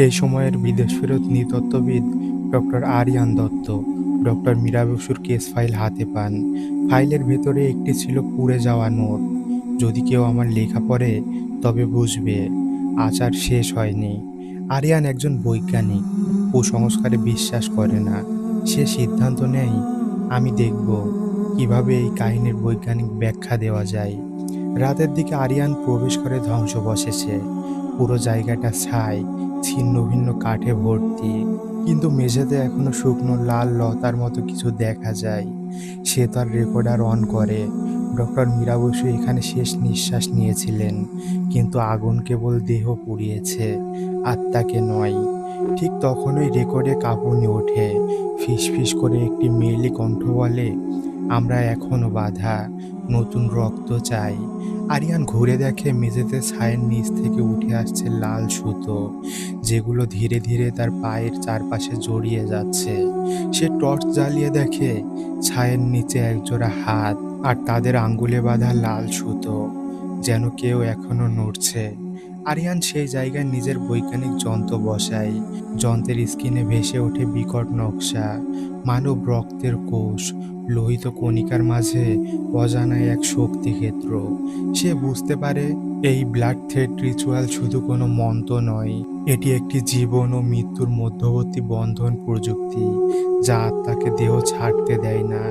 সেই সময়ের বিদেশ ফেরত নৃতত্ত্ববিদ ডক্টর আরিয়ান দত্ত, ডক্টর মীরা বসুর কেস ফাইল হাতে পান। ফাইলের ভেতরে একটি ছিল পুড়ে যাওয়া নোট। যদি কেউ আমার লেখা পড়ে, তবে বুঝবে, আচার শেষ হয়নি। আরিয়ান একজন বৈজ্ঞানিক, কুসংস্কারে বিশ্বাস করে না। সে সিদ্ধান্ত নেয়, আমি দেখব কীভাবে এই কাহিনীর বৈজ্ঞানিক ব্যাখ্যা দেওয়া যায়। রাতের দিকে আরিয়ান প্রবেশ করে ধ্বংস বসেছে পুরো জায়গাটা ছাই ছিন্ন ভিন্ন কাঠে ভর্তি, কিন্তু মেঝেতে এখনও শুকনো লাল লতার মতো কিছু দেখা যায়। সে তার রেকর্ডার অন করে। ডক্টর মীরা বসু এখানে শেষ নিঃশ্বাস নিয়েছিলেন, কিন্তু আগুন কেবল দেহ পুড়িয়েছে, আত্মাকে নয়। ঠিক তখনই রেকর্ডে কাঁপুনি ওঠে। ফিস ফিস করে একটি মেয়েলি কণ্ঠ বলে, আমরা এখনও বাধা। নতুন রক্ত চাই। আরিয়ান ঘুরে দেখে মেঝেতে ছায়ের নিচ থেকে উঠে আসছে লাল সুতো, যেগুলো ধীরে ধীরে তার পায়ের চারপাশে জড়িয়ে যাচ্ছে। সে টর্চ জ্বালিয়ে দেখে ছায়ের নিচে একজোড়া হাত আর তাদের আঙ্গুলে বাঁধা লাল সুতো, যেন কেউ এখনও নড়ছে। আরিয়ান সেই জায়গায় নিজের বৈজ্ঞানিক যন্ত্র বসায়। যন্ত্রের স্কিনে ভেসে ওঠে বিকট নকশা, মানব রক্তের কোষ, লোহিত কণিকার মাঝে অজানায় এক শক্তি ক্ষেত্র সে বুঝতে পারে এই ব্লাড থ্রেড রিচুয়াল শুধু কোনো মন্ত্র নয়, এটি একটি জীবন ও মৃত্যুর মধ্যবর্তী বন্ধন প্রযুক্তি। যা তাকে দেহ ছাড়তে দেয় না।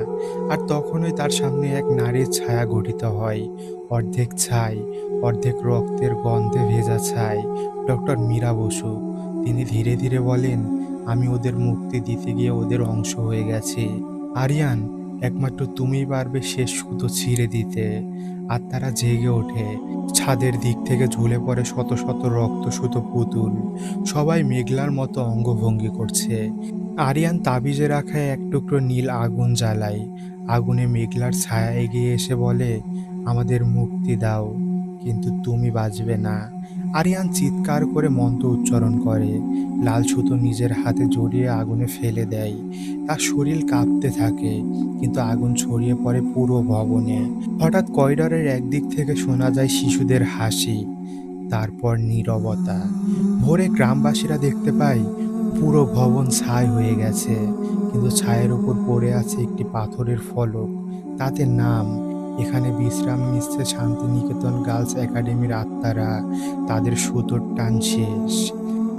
আর তখনই তার সামনে এক নারীর ছায়া গঠিত হয়। অর্ধেক ছাই, অর্ধেক রক্তের গন্ধে ভেজা ছাই। ডক্টর মীরা বসু, তিনি ধীরে ধীরে বলেন, আমি ওদের মুক্তি দিতে গিয়ে ওদের অংশ হয়ে গেছে। আরিয়ান একমাত্র তুমিই পারবে শেষ সুতো ছিঁড়ে দিতে। আর তারা জেগে ওঠে। ছাদের দিক থেকে ঝুলে পড়ে শত শত রক্ত সুতো পুতুল। সবাই মেঘলার মতো অঙ্গভঙ্গি করছে। আরিয়ান তাবিজে রাখা এক টুকরো নীল আগুন জ্বালায়। আগুনে মেঘলার ছায়া এগিয়ে এসে বলে, আমাদের মুক্তি দাও। কিন্তু তুমি বাঁচবে না। আরিয়ান চিৎকার করে মন্ত্র উচ্চারণ করে। লাল সুতো নিজের হাতে জড়িয়ে আগুনে ফেলে দেয়। তার শরীর কাঁপতে থাকে, কিন্তু আগুন ছড়িয়ে পড়ে পুরো ভবনে। হঠাৎ করিডরের একদিক থেকে শোনা যায় শিশুদের হাসি, তারপর নীরবতা। ভোরে গ্রামবাসীরা দেখতে পায়, পুরো ভবন ছাই হয়ে গেছে, কিন্তু ছায়ের উপর পড়ে আছে একটি পাথরের ফলক। তাতে নাম এখানে বিশ্রাম নিচ্ছে শান্তিনিকেতন গার্লস একাডেমির আত্মারা। তাদের সুতোর টান শেষ।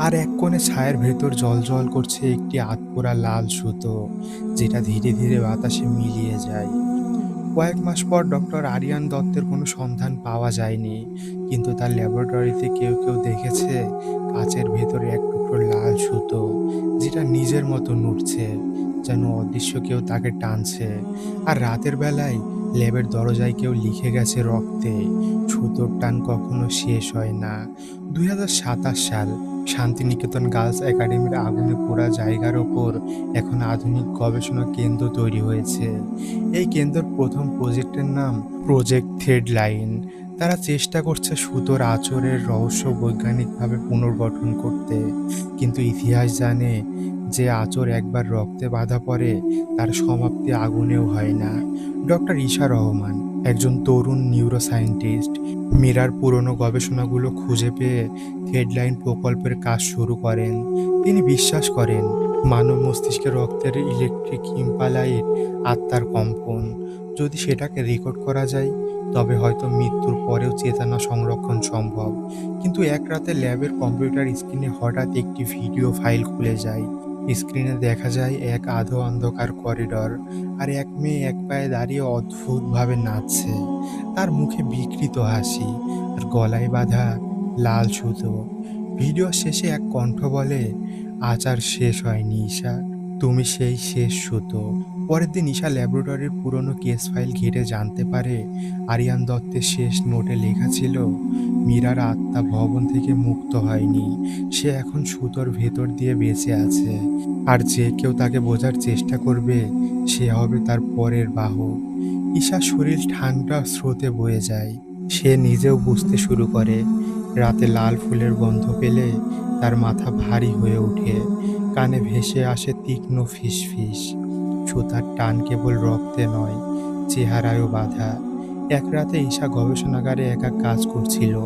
আর এক কোণে ছায়ের ভেতর জল করছে একটি আতপোড়া লাল সুতো, যেটা ধীরে ধীরে বাতাসে মিলিয়ে যায়। কয়েক মাস পর ডক্টর আরিয়ান দত্তের কোনো সন্ধান পাওয়া যায়নি, কিন্তু তার ল্যাবরেটরিতে কেউ কেউ দেখেছে কাচের ভেতরে এক টুকরো লাল সুতো, যেটা নিজের মতো নড়ছে, যেন অদৃশ্য কেউ তাকে টানছে। আর রাতের বেলায় ল্যাবের দরজায় কেউ লিখে গেছে রক্তে সুতোর টান কখনো শেষ হয় না। দু হাজার সাতাশ সাল, শান্তিনিকেতন গার্লস একাডেমির আগুনে পোড়া জায়গার ওপর এখন আধুনিক গবেষণা কেন্দ্র তৈরি হয়েছে। এই কেন্দ্রের প্রথম প্রজেক্টের নাম প্রজেক্ট থ্রেড লাইন তারা চেষ্টা করছে সুতোর আচরের রহস্য বৈজ্ঞানিকভাবে পুনর্গঠন করতে, কিন্তু ইতিহাস জানে যে আচর একবার রক্তে বাঁধা পড়ে, তার সমাপ্তি আগুনেও হয় না। ডক্টর ঈশা রহমান, একজন তরুণ নিউরোসায়েন্টিস্ট মীরার পুরনো গবেষণাগুলো খুঁজে পেয়ে হেডলাইন প্রকল্পের কাজ শুরু করেন। তিনি বিশ্বাস করেন, মানব মস্তিষ্কে রক্তের ইলেকট্রিক ইম্পালাইট আত্মার কম্পন। যদি সেটাকে রেকর্ড করা যায়, তবে হয়তো মৃত্যুর পরেও চেতনা সংরক্ষণ সম্ভব। কিন্তু এক রাতে ল্যাবের কম্পিউটার স্ক্রিনে হঠাৎ একটি ভিডিও ফাইল খুলে যায়। স্ক্রিনে দেখা যায় এক আধো অন্ধকার করিডর আর এক মেয়ে এক পায়ে দাঁড়িয়ে অদ্ভুতভাবে নাচছে। তার মুখে বিকৃত হাসি আর গলায় বাঁধা লাল সুতো। ভিডিও শেষে এক কণ্ঠ বলে, আচার শেষ হয়নি ঈশা, তুমি সেই শেষ সুতো। পরের দিন ঈশা ল্যাবরেটরির পুরনো কেস ফাইল ঘেটে জানতে পারে আরিয়ান দত্তের শেষ নোটে লেখা ছিল, মীরার আত্মা ভবন থেকে মুক্ত হয়নি, সে এখন সুতোর ভেতর দিয়ে বেঁচে আছে, আর যে কেউ তাকে বোঝার চেষ্টা করবে, সে হবে তার পরের বাহক ঈশার শরীর ঠান্ডা স্রোতে বয়ে যায়, সে নিজেও বুঝতে শুরু করে, রাতে লাল ফুলের গন্ধ পেলে তার মাথা ভারী হয়ে ওঠে, কানে ভেসে আসে তীক্ষ্ণ ফিসফিস। সুতার টান কেবল রক্তে নয়, চেহারায়ও বাধা। এক রাতে ঈশা গবেষণাগারে একা কাজ করছিল।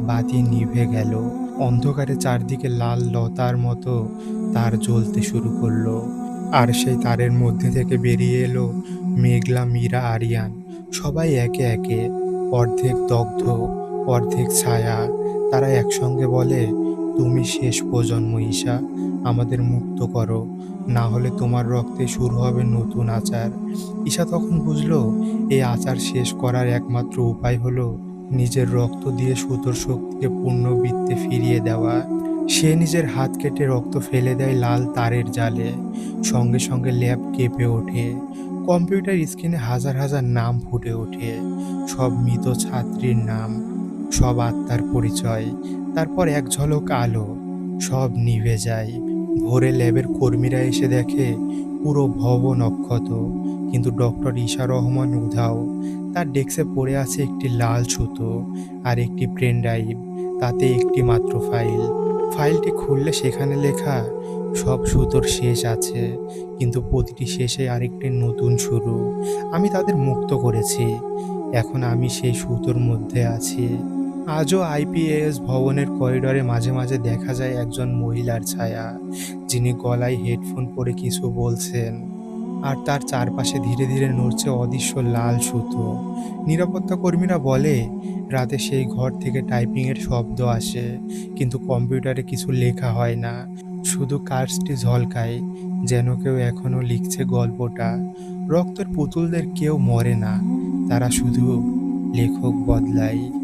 বাতি নিভে গেল। অন্ধকারে চারদিকে লাল লতার মতো তার জ্বলতে শুরু করল। আর সেই তারের মধ্যে থেকে বেরিয়ে এলো মেঘলা মীরা আরিয়ান। সবাই একে একে, অর্ধেক দগ্ধ, অর্ধেক ছায়া। তারা একসঙ্গে বলে, তুমি শেষ প্রজন্ম, ঈশা। আমাদের মুক্ত করো। না হলে তোমার রক্তে শুরু হবে নতুন আচার। ঈশা তখন বুঝলো এই আচার শেষ করার একমাত্র উপায় হলো নিজের রক্ত দিয়ে সুতোর শক্তিকে পূর্ণবৃত্তে ফিরিয়ে দেওয়া। সে নিজের হাত কেটে রক্ত ফেলে দেয় লাল তারের জালে। সঙ্গে সঙ্গে ল্যাব কেঁপে ওঠে। কম্পিউটার স্ক্রিনে হাজার হাজার নাম ফুটে ওঠে। সব মৃত ছাত্রীর নাম, সব আত্মার পরিচয়। তারপর এক ঝলক আলো, সব নিভে যায়। ভোরে ল্যাবের কর্মীরা এসে দেখে, পুরো ভবন অক্ষত কিন্তু ডক্টর ঈশা রহমান উধাও, তার ডেস্কে পড়ে আছে একটি লাল সুতো আর একটি পেন ড্রাইভ, তাতে একটি মাত্র ফাইল। ফাইলটি খুললে সেখানে লেখা, সব সুতোর শেষ আছে, কিন্তু প্রতিটি শেষে আরেকটি নতুন শুরু। আমি তাদের মুক্ত করেছি। এখন আমি সেই সুতোর মধ্যে আছি। আজও আইপিএস ভবনের করিডরে মাঝে মাঝে দেখা যায় একজন মহিলার ছায়া, যিনি গলায় হেডফোন পরে কিছু বলছেন। আর তার চারপাশে ধীরে ধীরে নড়ছে অদৃশ্য লাল সুতো। নিরাপত্তা কর্মীরা বলে, রাতে সেই ঘর থেকে টাইপিংয়ের শব্দ আসে, কিন্তু কম্পিউটারে কিছু লেখা হয় না। শুধু কার্সটি ঝলকায়, যেন কেউ এখনও লিখছে গল্পটা। রক্তের পুতুলদের কেউ মরে না, তারা শুধু লেখক বদলায়।